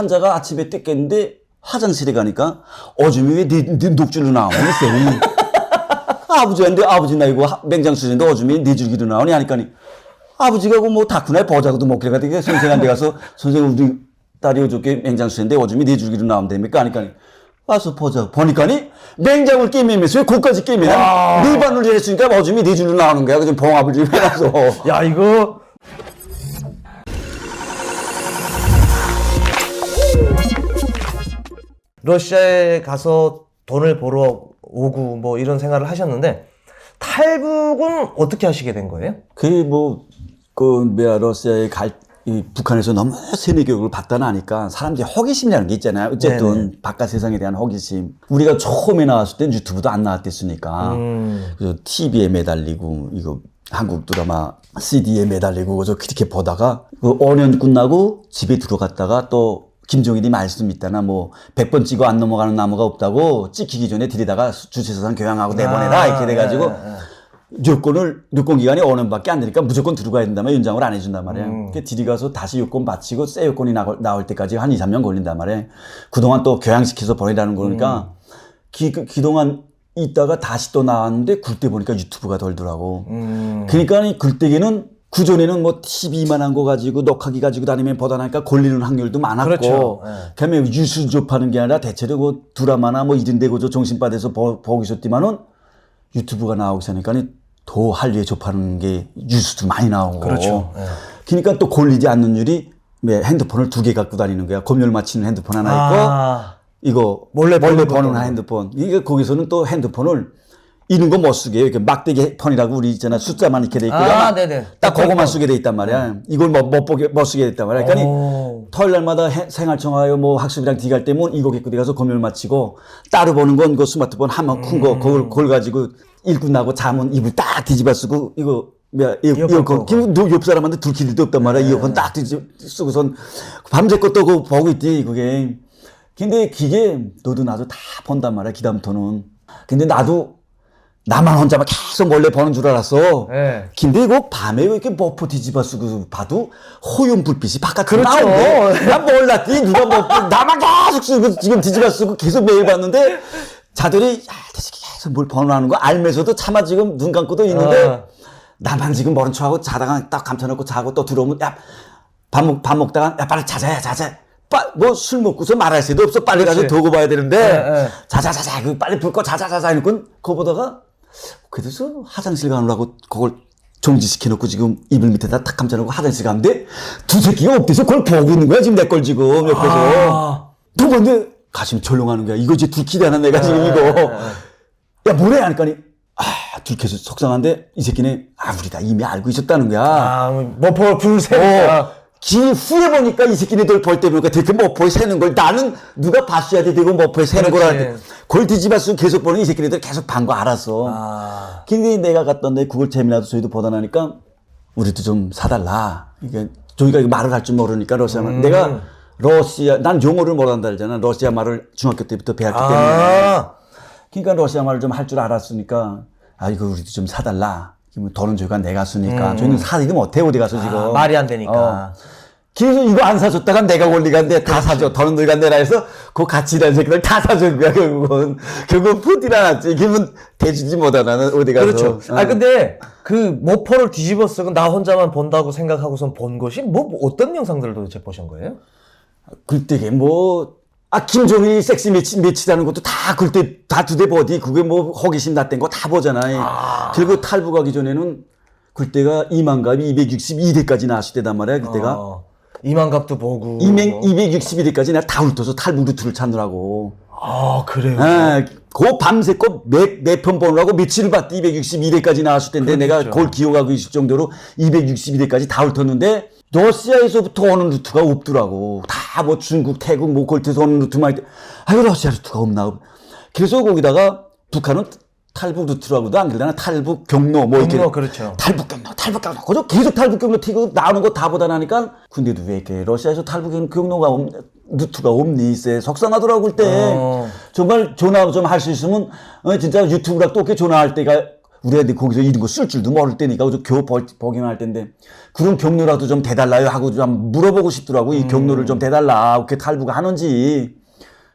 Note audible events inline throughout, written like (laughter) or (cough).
환자가 아침에 뜯겠는데 화장실에 가니까 어줌이 왜네 네 녹줄로 나오니? 쌤이 (laughs) 아버지한테 아버지 나 이거 하- 맹장수준인데 어줌이 네 줄기로 나오니? 하니까니 아버지가 그뭐 다크나 버자고도 먹기로 가니까 선생한테 가서 선생님 우리 딸이 어저께 맹장수인데 어줌이 네 줄기로 나오면 됩니까? 하니까니 와서 보자. 보니까니 맹장을 끼매면서 왜 거기까지 끼매냐 네 반을 했으니까 어줌이 네 줄로 나오는 거야. 그래서 봉합을 좀 해놔서. 야 이거 러시아에 가서 돈을 벌어 오고 뭐 이런 생활을 하셨는데 탈북은 어떻게 하시게 된 거예요? 그게 뭐, 그, 뭐야, 러시아에 갈, 이 북한에서 너무 세뇌 교육을 받다 나니까 사람들이 호기심이라는 게 있잖아요. 어쨌든 바깥 세상에 대한 호기심. 우리가 처음에 나왔을 땐 유튜브도 안 나왔댔으니까. 음. 그래서 TV에 매달리고, 이거 한국 드라마 CD에 매달리고, 그래서 그렇게 보다가 그 5년 끝나고 집에 들어갔다가 또 김종일이 말씀 있다나 뭐 100번 찍어 안 넘어가는 나무가 없다고 찍히기 전에 들이다가 주체사상 교양하고 내보내라 이렇게 돼가지고 예, 예. 요건을 요건 기간이 5년밖에 안 되니까 무조건 들어가야 된다면 연장을 안 해준단 말이야. 그 들이 가서 다시 요건 바치고 새 요건이 나올, 나올 때까지 한 2, 3년 걸린단 말이야. 그동안 또 교양시켜서 보내라는 거니까 기, 그- 그동안 있다가 다시 또 나왔는데 굴 때 보니까 유튜브가 돌더라고. 음. 그러니까 이 굴때기는 그전에는 뭐 TV만한 거 가지고 녹화기 가지고 다니면 보다 나니까 걸리는 확률도 많았고 그렇죠. 예. 그다음에 뉴스 접하는 게 아니라 대체로 그 드라마나 뭐 이런 데고 저 정신바에서 보고 있었지만은 유튜브가 나오기 전에니까 더 한류에 접하는 게 뉴스도 많이 나오고 그렇죠. 예. 그러니까 또 걸리지 않는 일이 왜 핸드폰을 두 개 갖고 다니는 거야 검열 맞히는 핸드폰 하나 있고 아, 이거 몰래 몰래 보는. 핸드폰. 이게 거기서는 또 핸드폰을 이런 거 못 쓰게 해요. 이렇게 막대기 폰이라고 우리 있잖아 숫자만 이렇게 돼 있고 아, 네네. 딱 그거만 쓰게 돼 있단 말이야. 이걸 뭐, 못 보게 못 쓰게 돼 있단 말이야. 그러니까 오. 토요일 날마다 해- 생활청 하여 뭐 학습이랑 디갈 때면 이거 갖고 가서 검열 마치고 따로 보는 건 그 스마트폰 한번 큰거 그걸 그걸 가지고 일 끝나고 잠은 이불 딱 뒤집어 쓰고 이거 뭐야 이어- 이어폰 이어폰 끄고. 너옆 사람한테 들킬 일도 없단 말이야. 이어폰 딱 뒤집어 쓰고선 밤새껏 또 그거 보고 있지 그게. 근데 그게 너도 나도 다 본단 말이야 기담토는. 근데 나도 나만 혼자 막 계속 몰래 보는 줄 알았어. 예. 근데 이거 밤에 이렇게 머퍼 뒤집어 쓰고 봐도 호용 불빛이 바깥으로 그렇죠. 나오는데 난 몰랐지 누가 뭐 나만 계속 쓰고 지금 뒤집어 쓰고 계속 매일 봤는데 자들이 야, 대체 계속 뭘 번호하는 거 알면서도 차마 지금 눈 감고도 있는데 어. 나만 지금 모른 척하고 자다가 딱 감춰놓고 자고 또 들어오면 야 밥 먹, 밥 먹다가 야 빨리 자자야 자자 뭐술 먹고서 말할 새도 없어 빨리 가서 그렇지. 두고 봐야 되는데 예, 예. 자자 자자 그 빨리 불 꺼 자자 자자 이러고 그거 보다가 그래서 화장실 가느라고 그걸 정지시켜 놓고 지금 이불 밑에다 탁 감춰놓고 화장실 가는데 두 새끼가 없대서 그걸 보고 있는 거야 지금 내 걸 지금 옆에서. 아. 두 번째 가슴이 철렁하는 거야. 이거 이제 들키대나 내가 지금 이거. 야 뭐래? 하니까니 아 들켜서 속상한데 이 새끼네. 아 우리 다 이미 알고 있었다는 거야. 아, 뭐볼 불새니까. 어, 기 후에 보니까 이 새끼네들 벌때 보니까 되게 머포에 새는 걸 나는 누가 봤어야 돼? 되고 머포에 새는 그렇지. 거라 그걸 뒤집어쓰고 계속 보는 이 새끼네들 계속 반 거 알았어 아. 근데 내가 갔던데 그걸 재미나도 저희도 보다 나니까 우리도 좀 사달라. 이게 저희가 이거 말을 할 줄 모르니까 러시아 말. 내가 러시아 난 영어를 못한다 그러잖아. 러시아 말을 중학교 때부터 배웠기 때문에. 아. 그러니까 러시아 말을 좀 할 줄 알았으니까 아 이거 우리도 좀 사달라 돈은 저희가 내가 쓰니까 저희는 사지도 못해 어디 가서 지금 아, 말이 안 되니까. 어. 그래서 이거 안 사줬다가 내가 권리가인데 다 사줘. 더는 너희가 내라 해서 그 같이 일하는 새끼들 다 사준 거야, 결국은. 결국은 푸디나 났지. 기분 대주지 못하나는 어디 가서. 그렇죠. 어. 아 근데 그 모포를 뒤집어 쓰고 나 혼자만 본다고 생각하고선 본 것이 뭐, 뭐 어떤 영상들을 도대체 보신 거예요? 그때게 뭐, 아, 김종인이 섹시 매치, 매치라는 것도 다 그때 다 두 대 버디. 그게 뭐 호기심 났던 거 다 보잖아. 그리고 탈북 하기 전에는 그때가 이만갑이 262대까지 나왔을 때단 말이야, 그때가. 어, 이만갑도 보고. 200, 261대까지 내가 다 훑어서 탈북 루트를 찾느라고. 아 그래요. 아, 그 밤새껏 매편 보느라고 며칠을 봤대 262대까지 나왔을 텐데 내가 그렇겠죠. 그걸 기억하고 있을 정도로 262대까지 다 훑었는데 러시아에서부터 오는 루트가 없더라고. 다 뭐 중국, 태국, 뭐 골트에서 오는 루트만 있대. 아유 러시아 루트가 없나. 그래서 거기다가 북한은 탈북 루트라고도 안 그러나 탈북 경로 뭐 이렇게 경로, 그렇죠. 탈북 경로, 탈북 경로. 그저 계속 탈북 경로 튀고 나오는 거 다 보다 나니까 근데도 왜 이렇게 러시아에서 탈북 경로가 없, 루트가 없니? 쎄 속상하더라고 그때. 어. 정말 전화 좀 할 수 있으면 어, 진짜 유튜브랑 또 이렇게 전화할 때가 우리가 근데 거기서 이런 거 쓸 줄도 모를 때니까 그저 겨우 벌- 보기만 할 텐데 그런 경로라도 좀 대달라요 하고 좀 물어보고 싶더라고 이 경로를 좀 대달라 어떻게 탈부가 하는지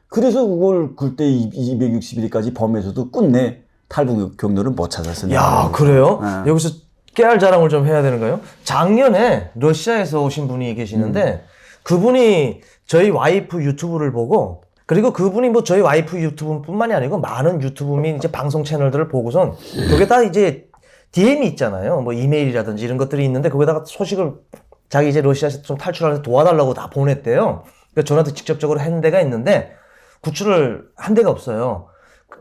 그래서 그걸 그때 260일까지 범에서도 끝내 탈부 경로를 못 찾았어요. 야, 그래요? 네. 여기서 깨알 자랑을 좀 해야 되는 거예요? 작년에 러시아에서 오신 분이 계시는데 그분이 저희 와이프 유튜브를 보고 그리고 그분이 뭐 저희 와이프 유튜브뿐만이 아니고 많은 유튜브 및 이제 방송 채널들을 보고선 거기다 이제 DM이 있잖아요. 뭐 이메일이라든지 이런 것들이 있는데 거기다가 소식을 자기 이제 러시아에서 좀 탈출하는데 도와달라고 다 보냈대요. 그래서 전화도 직접적으로 한 데가 있는데 구출을 한 데가 없어요.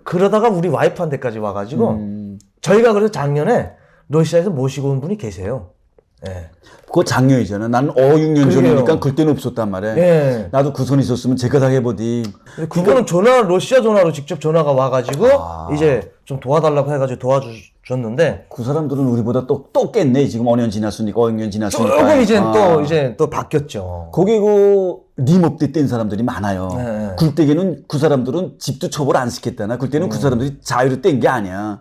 그러다가 우리 와이프한테까지 와가지고 음, 저희가 그래서 작년에 러시아에서 모시고 온 분이 계세요. 예. 그거 작년이잖아. 나는 5, 6년 그러게요. 전이니까 그때는 없었단 말이야. 예. 나도 그손 있었으면 제가 다 해보디. 근데 그분은 전화, 러시아 전화로 직접 전화가 와가지고 아. 이제 좀 도와달라고 해가지고 도와주셨는데 그 사람들은 우리보다 또, 또 깼네. 지금 5년 지났으니까, 5년 지났으니까. 조금 이제 아. 또 이제 또 바뀌었죠. 거기 그 림업대 뗀 사람들이 많아요. 네. 굴때기는 그 사람들은 집도 처벌 안 시켰다나. 그때는 음. 그 사람들이 자유로 뗀 게 아니야.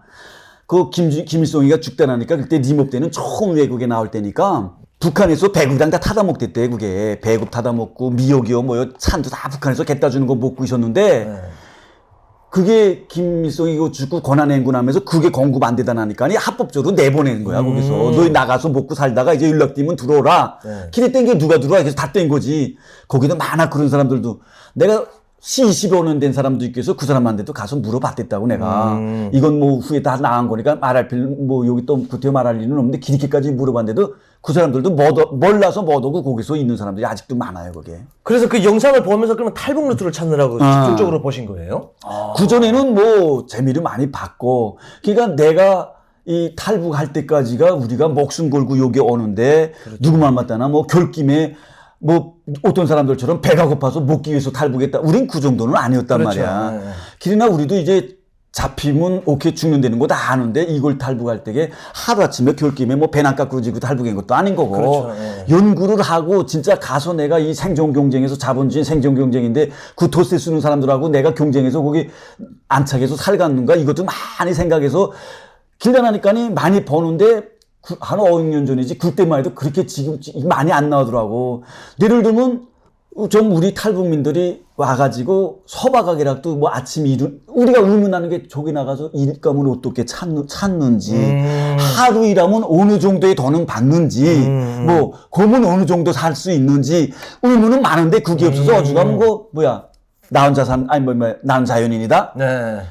그 김, 김일성이가 죽다 나니까 그때 림업대는 처음 외국에 나올 때니까 북한에서 배국당 다 타다 먹댔대, 그게. 배국 타다 먹고, 미역이요, 뭐요, 찬도 다 북한에서 겠다 주는 거 먹고 있었는데, 네. 그게 김일성이 이거 죽고 권한행군 하면서 그게 공급 안 되다 나니까 이 합법적으로 내보내는 거야 거기서 너희 나가서 먹고 살다가 이제 연락 뛰면 들어오라 네. 기대 땡게 누가 들어와 그래서 다 뗀 거지 거기도 많아 그런 사람들도 내가 C25년 된 사람도 있고 해서 그 사람한테도 가서 물어봤댔다고 내가 음. 이건 뭐 후에 다 나은 거니까 말할 필요 뭐 여기 또 구태여 말할 일은 없는데 길게까지 물어봤는데도 그 사람들도 못, 어- 몰라서 못 오고 거기서 있는 사람들이 아직도 많아요 그게 그래서 그 영상을 보면서 그러면 탈북 루트를 찾느라고 아. 집중적으로 보신 거예요? 그전에는 뭐 재미를 많이 봤고 그러니까 내가 이 탈북할 때까지가 우리가 목숨 걸고 여기 오는데 누구 말 맞다나 뭐 결김에 뭐 어떤 사람들처럼 배가 고파서 먹기 위해서 탈북했다. 우린 그 정도는 아니었단 그렇죠. 말이야. 네. 길이나 우리도 이제 잡히면 오케이 죽는다는 거 다 아는데 이걸 탈북할 때게 하루아침에 결김에 뭐 배낭 깎고 지고 탈북한 것도 아닌 거고 그렇죠. 예. 연구를 하고 진짜 가서 내가 이 생존 경쟁에서 자본주의 생존 경쟁인데 그 도세 쓰는 사람들하고 내가 경쟁해서 거기 안착해서 살갔는가 이것도 많이 생각해서 길다나니까니 많이 버는데 그- 한 5, 6년 전이지 그때만 해도 그렇게 지금 많이 안 나오더라고. 예를 들면 좀 우리 탈북민들이 와가지고 서바가게락도 뭐 아침 일을 우리가 의문하는 게 저기 나가서 일감을 어떻게 찾는, 찾는지 음. 하루 일하면 어느 정도의 돈은 받는지 음. 뭐 그러면 어느 정도 살 수 있는지 의문은 많은데 그게 없어서 음. 어죽하면 그 뭐야 나 혼자 산 아니 뭐, 뭐, 난 자연인이다 네. 야,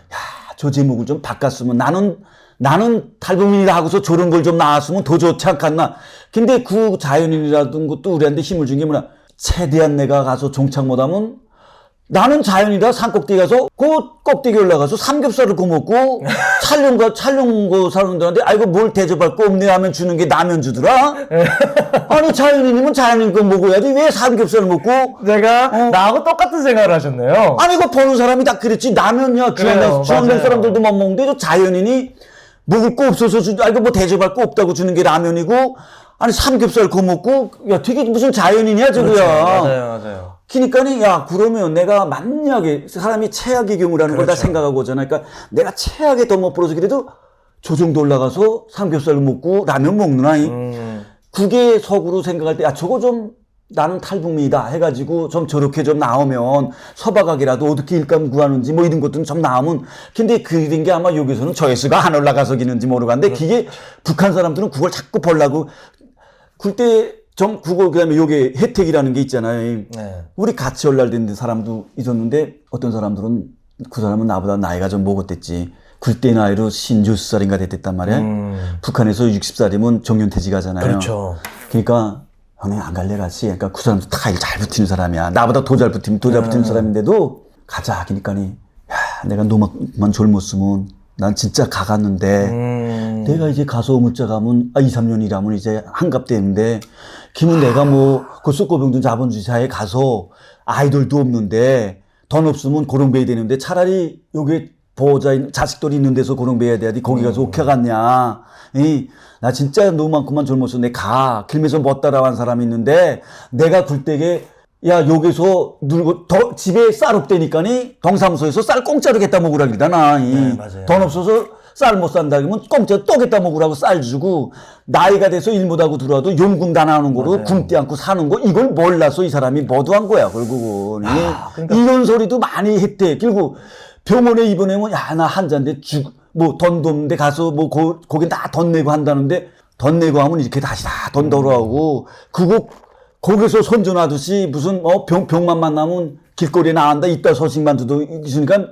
저 제목을 좀 바꿨으면 나는 나는 탈북민이다 하고서 저런 걸 좀 나왔으면 더 좋지 않겠나. 근데 그 자연인이라든 것도 우리한테 힘을 준 게 뭐냐. 최대한 내가 가서 종착 못하면 나는 자연이다 산 꼭대기 가서 그 꼭대기 올라가서 삼겹살을 구워 먹고 (laughs) 촬영가 촬영고 사람들한테 아이고 뭘 대접할 거 없네 하면 주는 게 라면 주더라. (laughs) 아니 자연인이면 자연인 거 먹어야지 왜 삼겹살을 먹고 내가 어. 나하고 똑같은 생각을 하셨네요. 아니 이거 보는 사람이 다 그랬지 라면이야 맞아요. 사람들도 못 먹는데 저 자연인이 먹을 거 없어서 주 아이고 뭐 대접할 거 없다고 주는 게 라면이고 아니 삼겹살 구워 먹고 야 되게 무슨 자연인이야 저거야 그렇죠. 맞아요, 맞아요. 그러니까는 야 그러면 내가 만약에 사람이 최악의 경우라는 걸다 그렇죠. 생각하고 오잖아 그러니까 내가 최악에 더못 벌어서 그래도 저 정도 올라가서 삼겹살 먹고 라면 먹는 아이 음. 그게 속으로 생각할 때, 야, 저거 좀 나는 탈북민이다 해가지고 좀 저렇게 좀 나오면 서바각이라도 어떻게 일감 구하는지 뭐 이런 것들은 좀 나오면 근데 그런 게 아마 여기서는 조회수가 안 올라가서 기는지 모르겠는데 그게 북한 사람들은 그걸 자꾸 벌라고 그때 좀 그거 그다음에 요게 혜택이라는 게 있잖아요. 네. 우리 같이 연락된 사람도 있었는데 어떤 사람들은 그 사람은 나보다 나이가 좀 먹었댔지. 그때 나이로 신주 살인가 됐단 말이야. 음. 북한에서 60살이면 정년퇴직 하잖아요. 그렇죠. 그러니까 형님 안 갈래 같이. 그러니까 그 사람도 다일잘 붙이는 사람이야. 나보다 더 잘 붙이면 더 잘 붙이는 사람인데도 가자 하니까니 야 내가 너만 젊었으면 난 진짜 가갔는데 음. 내가 이제 가서 어물자 가면 아 2, 3년 일하면 이제 한갑 되는데 김은 내가 뭐그 쑥고병든 자본주의사에 가서 아이돌도 없는데 돈 없으면 고령배야 되는데 차라리 여기 보호자 자식들이 있는 데서 고령 배야 돼야지 거기 가서 어떻게 갔냐? 이 나 진짜 너만큼만 젊었어. 내 가 길면서 못 따라간 사람이 있는데 내가 굴때게 야 여기서 누르고 더 집에 쌀 없대니까니 동사무소에서 쌀 공짜로 겠다 먹으라 그러잖아 이. 네, 맞아요. 돈 없어서 쌀 못 산다 그러면 공짜 떡에다 먹으라고 쌀 주고 나이가 돼서 일 못하고 들어와도 용금 다 나오는 거로 굶지 않고 사는 거 이걸 몰라서 이 사람이 뭐도한 거야 결국은. 그러니까- 이런 소리도 많이 했대. 결국 병원에 입원하면 야 나 환자인데 죽 뭐 돈도 없는데 가서 뭐 거, 거기 다돈 내고 한다는데 돈 내고 하면 이렇게 다시 다 돈 돌아오고 그거 거기서 손전하듯이 무슨 어 병, 병만 만나면 길거리에 나간다 이따 소식만 듣도 있으니까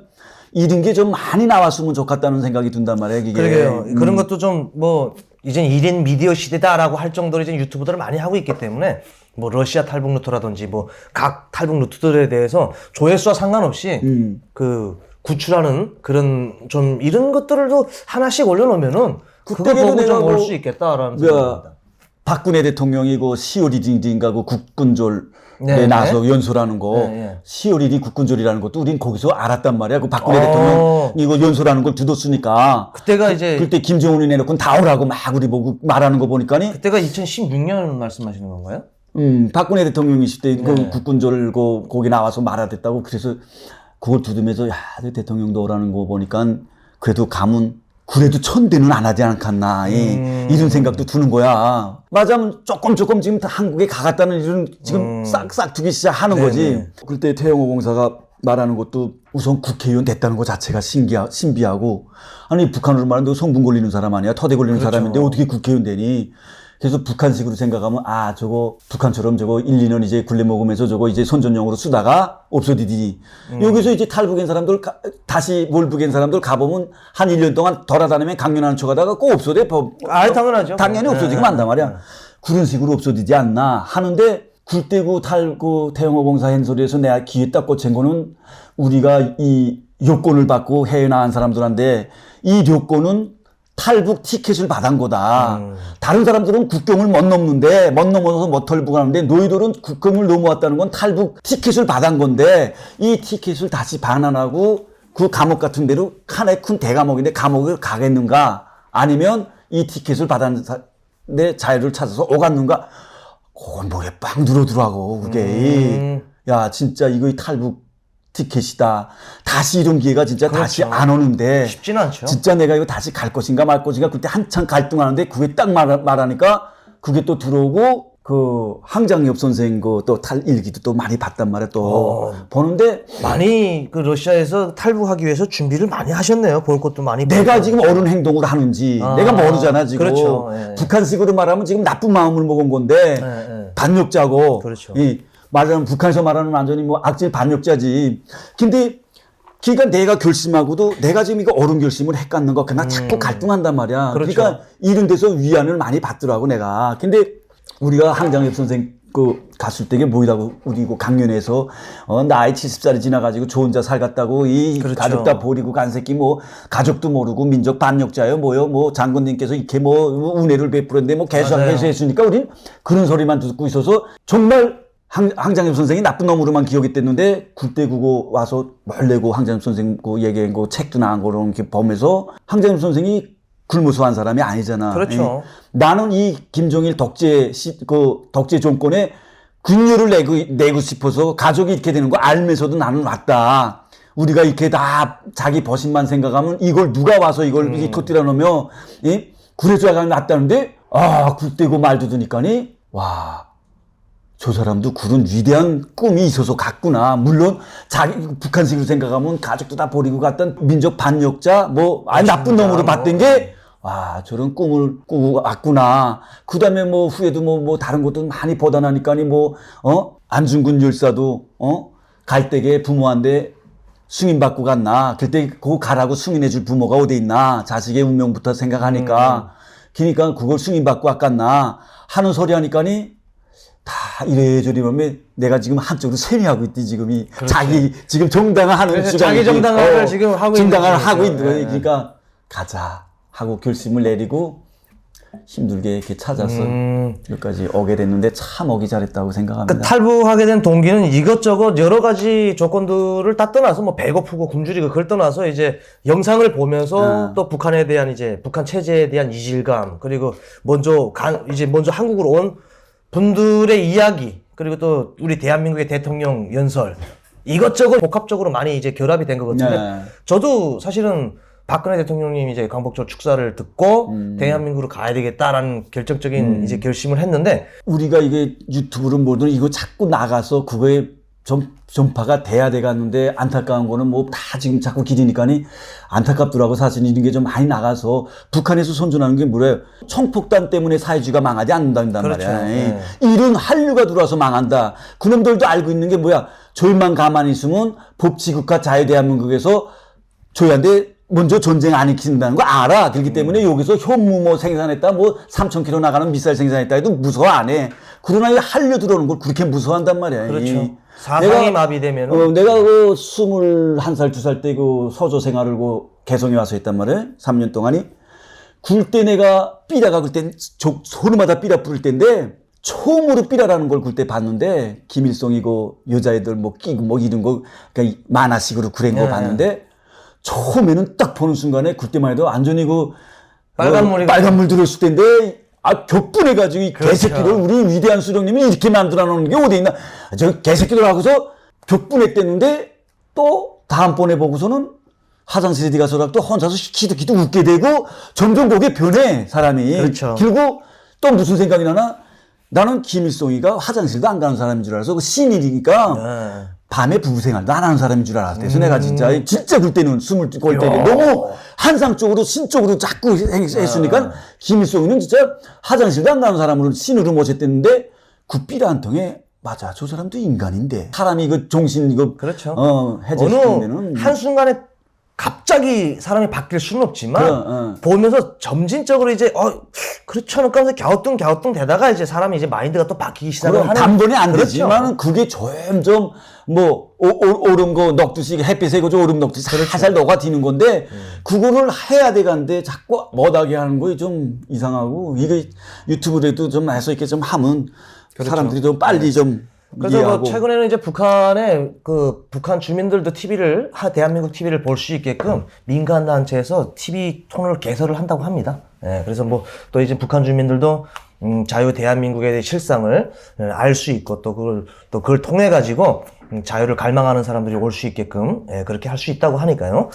이런 게 좀 많이 나왔으면 좋겠다는 생각이 든단 말이야 이게 그러게요. 음. 그런 것도 좀 뭐 이젠 1인 미디어 시대다라고 할 정도로 이제 유튜브들을 많이 하고 있기 때문에 뭐 러시아 탈북 루트라든지 뭐 각 탈북 루트들에 대해서 조회수와 상관없이 음. 그 구출하는 그런 좀 이런 것들도 하나씩 올려놓으면은 그거 그때도 보고 내가 좀올 뭐- 수 있겠다라는 그 생각입니다. 박근혜 대통령이 그 10월 1일인가 그 국군절에 네, 나서 연설하는 거 네, 네. 10월 1일이 국군절이라는 것도 우린 거기서 알았단 말이야. 그 박근혜 어. 대통령 이거 연설하는 걸 듣었으니까 그때가 이제 그때 김정은이 내놓고 다 오라고 막 우리 보고 말하는 거 보니까니 그때가 2016년 말씀하시는 건가요? 음, 박근혜 대통령이 있을 때그 네. 그 거기 나와서 말하댔다고 그래서 그걸 두드면서 야, 내 대통령도 오라는 거 보니까 그래도 가면 그래도 천대는 안 하지 않겠나 이, 음. 이런 생각도 드는 거야. 맞아면 조금 조금 지금 다 한국에 가갔다는 이런 지금 싹싹 두기 시작하는 음. 네네. 거지. 그때 태영호 공사가 말하는 것도 우선 국회의원 됐다는 거 자체가 신기하, 신비하고 아니 북한으로 말하는데 성분 걸리는 사람 아니야 터대 걸리는 그렇죠. 사람인데 어떻게 국회의원 되니 그래서 북한식으로 생각하면 아 저거 북한처럼 저거 1, 2년 이제 굴레 먹으면서 저거 이제 선전용으로 쓰다가 없어지디 음. 여기서 이제 탈북인 사람들 가- 다시 몰북인 사람들 가보면 한 1년 동안 돌아다니면 강연하는 척 하다가 꼭 없어져 법- 아, 당연하죠. 당연히 네, 없어지고 네, 만단 말이야 그런 식으로 없어지지 않나 하는데 굴대구 탈구 태영호 공사 hen소리에서 내가 귀에 딱 꽂힌 거는 우리가 이 요건을 받고 해외 나간 사람들한테 이 요건은 탈북 티켓을 받은 거다. 음. 다른 사람들은 국경을 못 넘는데 못 넘어서 못 탈북하는데 너희들은 국경을 넘어왔다는 건 탈북 티켓을 받은 건데 이 티켓을 다시 반환하고 그 감옥 같은 데로 하나의 큰 대감옥인데 감옥을 가겠는가 아니면 이 티켓을 내 자유를 찾아서 오갔는가 그건 뭐에 빵 들어오더라고 그게 음. 야 진짜 이거 이 탈북 티켓이다 다시 이런 기회가 진짜 다시 그렇죠. 안 오는데 쉽진 않죠. 진짜 내가 이거 다시 갈 것인가 말 것인가 그때 한참 갈등하는데 그게 딱 말, 말하니까 그게 또 들어오고 그 항장엽 선생 그 또 탈 일기도 또 많이 봤단 말이야 또 어. 보는데 많이 그 러시아에서 탈북하기 위해서 준비를 많이 하셨네요. 볼 것도 많이 내가 보고. 지금 어른 행동을 하는지 아, 내가 모르잖아 지금 그렇죠. 예, 예. 북한식으로 말하면 지금 나쁜 마음을 먹은 건데 예, 예. 반역자고 그렇죠. 이 말하면 북한에서 말하는 완전히 뭐 악질 반역자지 근데 그러니까 내가 결심하고도 내가 지금 이거 어른 결심을 해갖는 거 그냥 자꾸 갈등한단 말이야 음. 그렇죠. 그러니까 이런 데서 위안을 많이 받더라고 내가 근데 우리가 항장엽 선생 그 갔을 때게 뭐이라고 우리 그 강연에서 어 나이 70살이 지나가지고 저 혼자 살갔다고 이 그렇죠. 가족 다 버리고 간 새끼 뭐 가족도 모르고 민족 반역자요 뭐요 뭐 장군님께서 이렇게 뭐 운해를 베풀었는데 뭐 맞아요. 개수했으니까 우린 그런 소리만 듣고 있어서 정말 항, 항장엽 선생이 나쁜 놈으로만 기억이 됐는데 굴대국어 와서 뭘 내고 항장엽 선생 그 얘기한 거 책도 나온 거로 이렇게 보면서 항장엽 선생이 굶어서 한 사람이 아니잖아. 그렇죠. 예. 나는 이 김종일 독재 시, 그 독재 정권에 군료를 내고 내고 싶어서 가족이 이렇게 되는 거 알면서도 나는 왔다. 우리가 이렇게 다 자기 벗임만 생각하면 이걸 누가 와서 이걸 음. 이 터뜨려 놓으며 이 구레조야가 났다는데 아 굴대고 말도 드니까니 와. 저 사람도 그런 위대한 꿈이 있어서 갔구나. 물론 자기 북한식으로 생각하면 가족도 다 버리고 갔던 민족 반역자 뭐 아니 나쁜. 놈으로 봤던 게 와, 저런 꿈을 꾸고 왔구나. 그 다음에 뭐 후에도 뭐, 뭐 다른 것도 많이 보다나니까니 뭐, 어? 안중근 열사도, 어? 갈대게 부모한테 승인받고 갔나. 그때 그거 가라고 승인해줄 부모가 어디 있나. 자식의 운명부터 생각하니까. 그러니까 그걸 승인받고 왔겠나. 하는 소리 하니까니 다 이래저래 보면 내가 지금 한쪽으로 세미하고 있지 지금이 자기 지금 정당화하는 시간이지. 자기 정당화를 지금 하고 있는 정당화를 중이죠. 하고 있는 거예요. 예, 예. 그러니까 가자 하고 결심을 내리고 힘들게 이렇게 찾아서 음. 여기까지 오게 됐는데 참 오기 잘했다고 생각합니다. 그러니까 탈북하게 된 동기는 이것저것 여러 가지 조건들을 다 떠나서 뭐 배고프고 굶주리고 그걸 떠나서 이제 영상을 보면서 아. 또 북한에 대한 이제 북한 체제에 대한 이질감 그리고 먼저 간 이제 먼저 한국으로 온 분들의 이야기 그리고 또 우리 대한민국의 대통령 연설 이것저것 복합적으로 많이 이제 결합이 된 것 같은데 네. 저도 사실은 박근혜 대통령님이 이제 광복절 축사를 듣고 음. 대한민국으로 가야 되겠다라는 결정적인 이제 결심을 했는데 우리가 이게 유튜브를 뭐든 이거 자꾸 나가서 그거에 전, 전파가 돼야 돼 갔는데 안타까운 거는 뭐 다 지금 자꾸 기리니까니 안타깝더라고 사실 이런 게 좀 많이 나가서 북한에서 선전하는 게 뭐래요 청폭탄 때문에 사회주의가 망하지 않는다는 그렇죠. 말이야 네. 이런 한류가 들어와서 망한다 그놈들도 알고 있는 게 뭐야 저희만 가만히 있으면 법치국가 자유 대한민국에서 저희한테 먼저 전쟁 안 일으킨다는 거 알아. 그렇기 음. 때문에 여기서 현무 뭐 생산했다, 뭐 3,000km 나가는 미사일 생산했다 해도 무서워 안 해. 그러나 이 한류 들어오는 걸 그렇게 무서워한단 말이야. 그렇죠. 이- 사상이 내가- 마비되면 어, 내가 그 21살, 2살 때 그 서조 생활을 그 개성에 와서 했단 말이야. 3년 동안이. 굴 때 내가 삐라가 그때 조- 소리마다 삐라 부를 때인데 처음으로 삐라라는 걸 그때 봤는데 김일성이고 여자애들 뭐 끼고 뭐 이런 거 그러니까 이 만화식으로 그린 거 네. 봤는데 처음에는 딱 보는 순간에 그때만 해도 완전히 그 빨간 어, 물이- 빨간 물 들었을 텐데 아 격분해가지고 이 그렇죠. 개새끼를 우리 위대한 수령님이 이렇게 만들어 놓은 게 어디 있나 저 개새끼들 하고서 격분했댔는데 또 다음번에 보고서는 화장실에 들어가서 또 혼자서 키득키득 웃게 되고 점점 그게 변해 사람이 그렇죠. 그리고 또 무슨 생각이 나나 나는 김일성이가 화장실도 안 가는 사람인 줄 알아서 그 신일이니까 네. 밤에 부부 생활도 안 하는 사람인 줄 알았대. 그래서 내가 진짜, 진짜 그때는 스물 골 때는 야. 너무 환상적으로, 신적으로 자꾸 했- 했으니까 김일성이는 진짜 화장실도 안 가는 사람으로 신으로 모셨댔는데 그 삐라 한 통에 맞아. 저 사람도 인간인데. 사람이 그 정신 이거 그렇죠. 어, 해제시키면은 어느 한 순간에 갑자기 사람이 바뀔 수는 없지만 그럼, 어. 보면서 점진적으로 이제 어 그렇지 않을까 하면서 갸우뚱 갸우뚱 되다가 이제 사람이 이제 마인드가 또 바뀌기 시작을 그럼 하는 단번에 안 그렇죠. 되지만 그게 점점 뭐 오, 오, 오름 거 녹듯이 햇빛에 그저 오름 그렇죠. 살살 녹아지는 건데 음. 그거를 해야 돼가는데 자꾸 못하게 하는 거이 좀 이상하고 이게 유튜브에도 좀 해서 이렇게 좀 하면 사람들이 좀 빨리 좀 네. 그래서 뭐 최근에는 이제 북한의 그 북한 주민들도 TV를 하 대한민국 TV를 볼 수 있게끔 민간 단체에서 TV 톤을 개설을 한다고 합니다. 예, 그래서 뭐 또 이제 북한 주민들도 음, 자유 대한민국의 실상을 예, 알수 있고 또 그걸 또 그걸 통해 가지고 음, 자유를 갈망하는 사람들이 올 수 있게끔 예, 그렇게 할 수 있다고 하니까요.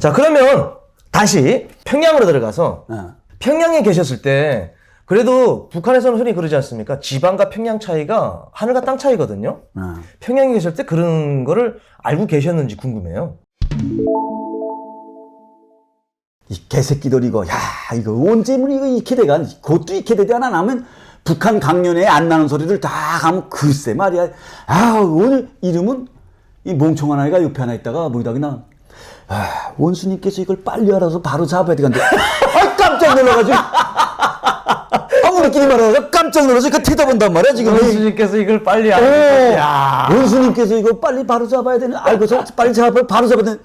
자 그러면 다시 평양으로 들어가서 어. 평양에 계셨을 때 그래도 북한에서는 흔히 그러지 않습니까? 지방과 평양 차이가 하늘과 땅 차이거든요. 어. 평양에 계실 때 그런 거를 알고 계셨는지 궁금해요. 이 개새끼들 이거 야 이거 언제면 이거 이렇게 돼가 그것도 이렇게 되지 않아 나면 북한 강연에 안 나는 소리를 다 하면 글쎄 말이야 아 오늘 이름은 이 멍청한 아이가 옆에 하나 있다가 뭐이다가 나 아, 원수님께서 이걸 빨리 알아서 바로 잡아야 되겠는데 (laughs) 아 깜짝 놀라가지고 아무리끼리 말하다가 깜짝 놀라서 그 쳐다본단 말이야 지금. 원수님께서 이걸 빨리 오, 알고 야. 원수님께서 이거 빨리 바로 잡아야 되는 알고서 빨리 잡아 바로 잡아야 되는